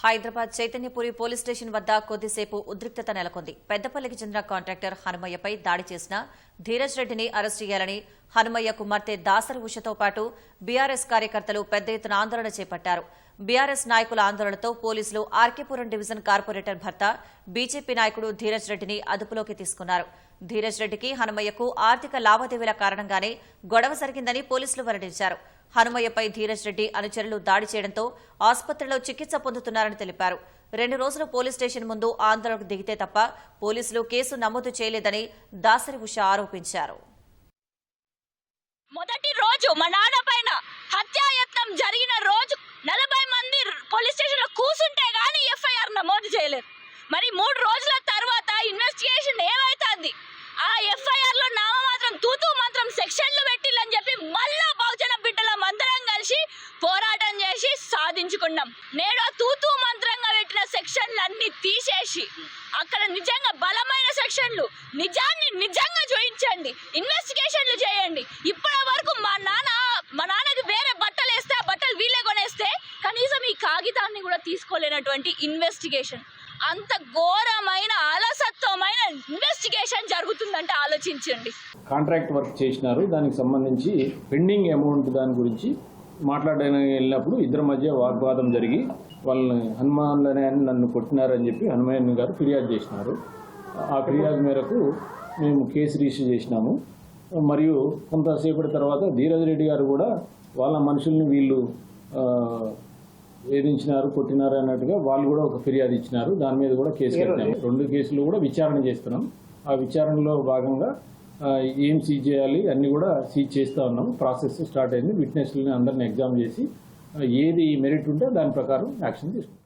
Hyderabad Chaitanyapuri police station వద్ద కొద్దిసేపు ఉద్రిక్తత నెలకొంది. పెద్దపల్లికి చెందిన కాంట్రాక్టర్ హనుమయ్యపై దాడి చేసిన ధీరజ్ రెడ్డిని అరెస్టు చేయాలని హనుమయ్య కుమార్తె దాసరి ఉషతో పాటు బీఆర్ఎస్ కార్యకర్తలు పెద్ద ఎత్తున ఆందోళన చేపట్టారు. బీఆర్ఎస్ నాయకుల ఆందోళనతో పోలీసులు ఆర్కేపురం డివిజన్ కార్పొరేటర్ భర్త బీజేపీ నాయకుడు ధీరజ్ రెడ్డిని అదుపులోకి తీసుకున్నారు. ధీరజ్ రెడ్డికి హనుమయ్యకు ఆర్థిక లావాదేవీల కారణంగానే గొడవ జరిగిందని పోలీసులు వెల్లడించారు. హనుమయ్యపై ధీరజ్ రెడ్డి అనుచరులు దాడి చేయడంతో ఆసుపత్రిలో చికిత్స పొందుతున్నారని తెలిపారు. రెండు రోజులు పోలీస్ స్టేషన్ ముందు ఆందోళనకు దిగితే తప్ప పోలీసులు కేసు నమోదు చేయలేదని దాసరి ఉష ఆరోపించారు. మొదటి రోజు మా నాన్న పైన హత్యాయత్నం జరిగిన రోజు నలభై మంది పోలీస్ స్టేషన్లో కూర్చుంటే గానీ ఎఫ్ఐఆర్ నమోదు చేయలేదు మరి మూడు రోజుల తర్వాత ఇన్వెస్టిగేషన్ ఏమైతుంది ఆ ఎఫ్ఐఆర్లో నామమాత్రం తూతూ మాత్రం సెక్షన్లు పెట్టిల్లని చెప్పి మళ్ళా బహుజన బిడ్డలం అందరం కలిసి పోరాటం చేసి సాధించుకున్నాం. నేడు ఆ తూతూ మంత్రంగా పెట్టిన సెక్షన్లు అన్ని తీసేసి అక్కడ నిజంగా బలమైన సెక్షన్లు నిజాన్ని నిజంగా చూయించండి. ఇన్వెస్టిగేషన్లు చేయండి. ఇప్పటి వరకు మా నాన్న మా నాన్నకి వేరే బట్టలు వేస్తే ఆ బట్టలు వీళ్ళే కొనేస్తే కనీసం ఈ కాగితాన్ని కూడా తీసుకోలేనటువంటి ఇన్వెస్టిగేషన్. అంత ఘోరమైన అలసత్వమైన ఇన్వెస్టిగేషన్ జరుగుతుందంటే ఆలోచించండి. కాంట్రాక్ట్ వర్క్ చేసినారు. దానికి సంబంధించి పెండింగ్ అమౌంట్ దాని గురించి మాట్లాడడానికి వెళ్ళినప్పుడు ఇద్దరి మధ్య వాగ్వాదం జరిగి వాళ్ళని హనుమాన్లనే అని నన్ను కొట్టినారని చెప్పి హనుమాన్ గారు ఫిర్యాదు చేసినారు. ఆ ఫిర్యాదు మేరకు మేము కేసు రిజిస్టర్ చేసినాము. మరియు కొంతసేపటి తర్వాత ధీరజ్ రెడ్డి గారు కూడా వాళ్ళ మనుషుల్ని వీళ్ళు వేధించినారు కొట్టినారు అన్నట్టుగా వాళ్ళు కూడా ఒక ఫిర్యాదు ఇచ్చినారు. దాని మీద కూడా కేసు పెట్టినాము రెండు కేసులు కూడా విచారణ చేస్తున్నాం. ఆ విచారణలో భాగంగా ఏం సీజ్ చేయాలి అన్ని కూడా సీజ్ చేస్తూ ఉన్నాము ప్రాసెస్ స్టార్ట్ అయింది. విట్నెస్లని అందరిని ఎగ్జామ్ చేసి ఏది మెరిట్ ఉంటే దాని ప్రకారం యాక్షన్ తీసుకుంటాం.